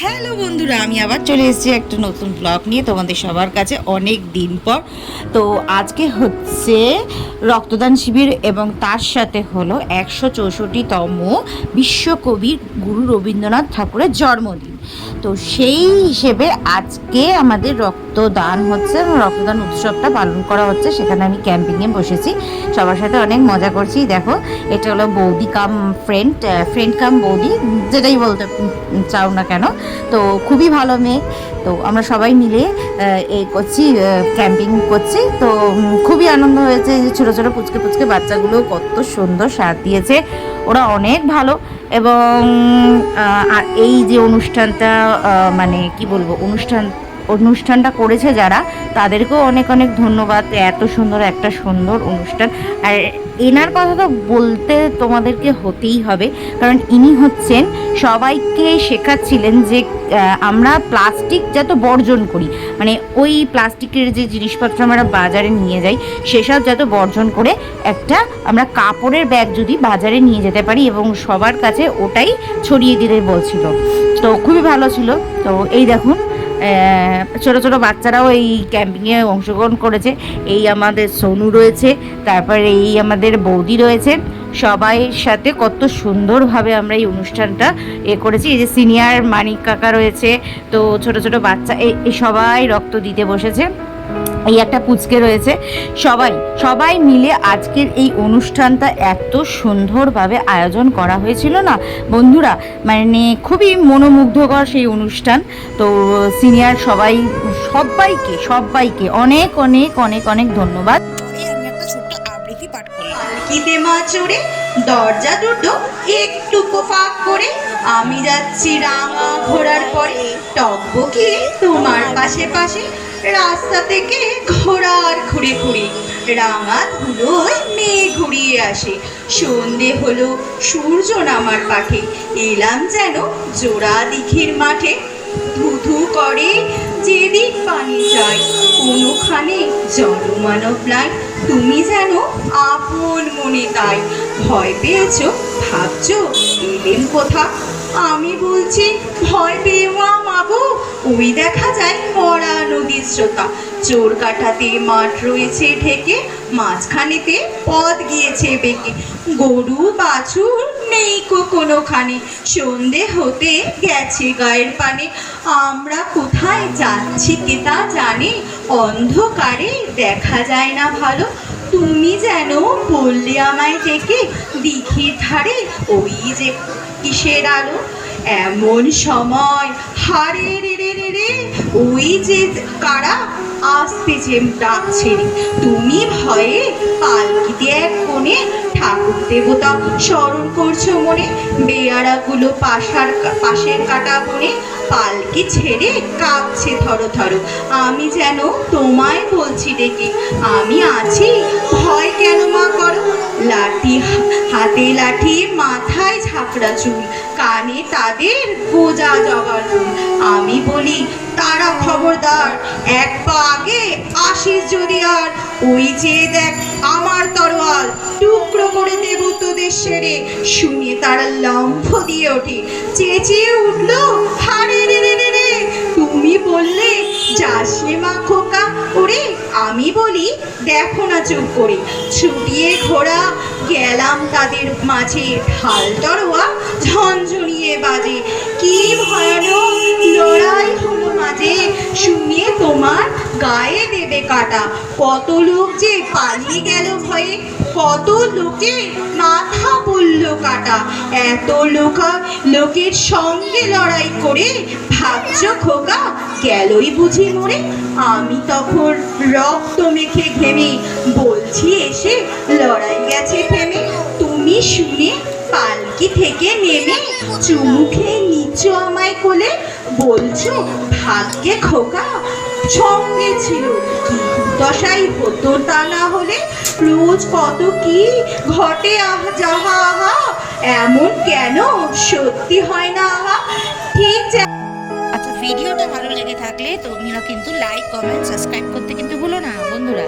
Hello বন্ধুরা, আমি আবার চলে এসেছি একটা নতুন ব্লগ নিয়ে তোমাদের সবার কাছে অনেক দিন পর। তো আজকে হচ্ছে রক্তদান শিবির এবং তার সাথে হলো একশো চৌষট্টিতম বিশ্বকবির গুরু রবীন্দ্রনাথ ঠাকুরের জন্মদিন। তো সেই হিসেবে আজকে আমাদের রক্তদান হচ্ছে রক্তদান উৎসবটা পালন করা হচ্ছে। সেখানে আমি ক্যাম্পিংয়ে বসেছি। সবার সাথে অনেক মজা করছি। দেখো, এটা হলো বৌদি কাম ফ্রেন্ড ফ্রেন্ড কাম বৌদি, যেটাই বলতে চাও না কেন। তো খুবই ভালো মেয়ে। তো আমরা সবাই মিলে এই করছি ক্যাম্পিং করছি। তো খুবই আনন্দ হয়েছে যে ছোটো ছোটো পুচকে পুচকে বাচ্চাগুলো কত সুন্দর সাথ দিয়েছে। ওরা অনেক ভালো এবং এই যে অনুষ্ঠানটা মানে কি বলব, অনুষ্ঠান অনুষ্ঠানটা করেছে যারা, তাদেরকেও অনেক অনেক ধন্যবাদ এত সুন্দর একটা সুন্দর অনুষ্ঠান। আর এনার কথা তো বলতে তোমাদেরকে হতেই হবে, কারণ ইনি হচ্ছেন সবাইকে শেখাচ্ছিলেন যে আমরা প্লাস্টিক যত বর্জন করি। মানে ওই প্লাস্টিকের যে জিনিসপত্র আমরা বাজারে নিয়ে যাই, সেসব যত বর্জন করে একটা আমরা কাপড়ের ব্যাগ যদি বাজারে নিয়ে যেতে পারি এবং সবার কাছে ওটাই ছড়িয়ে দিতে বলছিল। তো খুবই ভালো ছিল। তো এই দেখুন ছোট ছোট বাচ্চারাও এই ক্যাম্পিংয়ে অংশগ্রহণ করেছে। এই আমাদের সোনু রয়েছে, তারপর এই আমাদের বৌদি রয়েছে। সবাই সাথে কত সুন্দরভাবে আমরা এই অনুষ্ঠানটা এ করেছি। এই যে সিনিয়র মানিক কাকা রয়েছে, তো ছোট ছোট বাচ্চা এই সবাই রক্ত দিতে বসেছে। এই একটা পুচকে রয়েছে। সবাই সবাই মিলে আজকের এই অনুষ্ঠানটা এত সুন্দরভাবে আয়োজন করা হয়েছিল না? বন্ধুরা মানে খুবই মনোমুগ্ধকর সেই অনুষ্ঠান। তো সিনিয়র সবাই, সবাইকে সবাইকে অনেক অনেক অনেক অনেক ধন্যবাদ। মা দরজা দুটো একটু ফাঁক করে। আমি যাচ্ছি রাঙা ঘোরার পরে। টকবকি তোমার পাশে পাশে রাস্তা থেকে ঘোড়ার ঘুরে ঘুরে। রাঙা ধুলোয় মেয়ে ঘুরিয়ে আসে। সন্ধে হলো, সূর্য নামার পাখে এলাম যেন জোড়া দিঘির মাঠে। ধুধু করে যেদিক পানি যায়, কোনোখানে জনমানব নাই। তুমি যেন আপন মনে তাই। ভয় পেয়েছ, ভাবছ এলেন কোথা? আমি বলছি, ভয় পেও মাগো ওই দেখা যায় মরা নদীর স্রোতা। চোর কাটাতে মাঠ রয়েছে ঢেকে, মাঝখানেতে পথ গিয়েছে বেঁকে। গরু বাছুর নেই কো কোনোখানে, সন্ধে হতে গেছে গায়ের পানে। আমরা কোথায় যাচ্ছি কে তা জানে, অন্ধকারে দেখা যায় না ভালো। তুমি যেন বললে আমায় ডেকে, দিঘির ধারে ওই যে কিসের আলো? এমন সময়, হারে রে রে রে রে, ওই যে কারা? আসতেছে ডাকছে রে তুমি ভয়ে পালকিতে এক কোণে ঠাকুর দেবতা স্মরণ করছ মনে। বেয়ারাগুলো পাশার, পাশের কাটা বনে পালকি ছেড়ে কাঁপছে ধরো ধরো আমি যেন তোমায় বলছি ডেকে আমি আছি লাঠি, হাতে লাঠি, মাথায় ঝাঁকড়া চুল, কানে তাদের গোজা জগার আমি বলি, তারা খবরদার, এক পা আগে আসিস যদি আর, ওই যে দেখ আমার তরোয়াল, টুকরো করে দেব তোদের সেরে। শুনে তারা লম্ফ দিয়ে ওঠে। চেঁচিয়ে উঠল, হারে রে রে রে তুমি বললে যাস রে মা খোকা ওরে আমি বলি, দেখো না চুপ করে। ছুটিয়ে ঘোড়া, গেলাম তাদের মাঝে ঢাল তরোয়া, ঝনঝনিয়ে বাজে শুনিয়ে তোমার গায়ে দেবে কাটা। কত লোক যে পালিয়ে গেল ভয়ে, কত লোকে মাথা পড়ল কাটা। এত লোকা লোকের সঙ্গে লড়াই করে ভাবছ খোকা, গেলই বুঝি মরে। আমি তখন রক্ত মেখে ঘেমে বলছি, এসে লড়াই গেছে থেমে। তুমি শুনে পালকি থেকে নেমে চুমু খেয়ে নিচ্ছ আমায় কোলে। বলছো, ভাগ্যে খোকা? সঙ্গে ছিল দশাই হতো তা না হলে রোজ কত কি ঘটে? আহা, যাহা, আহা, এমন কেন? সত্যি হয় না, আহা, ঠিক আচ্ছা ভিডিওটা ভালো লেগে থাকলে তোমরা কিন্তু লাইক কমেন্ট সাবস্ক্রাইব করতে কিন্তু ভুলো না, বন্ধুরা।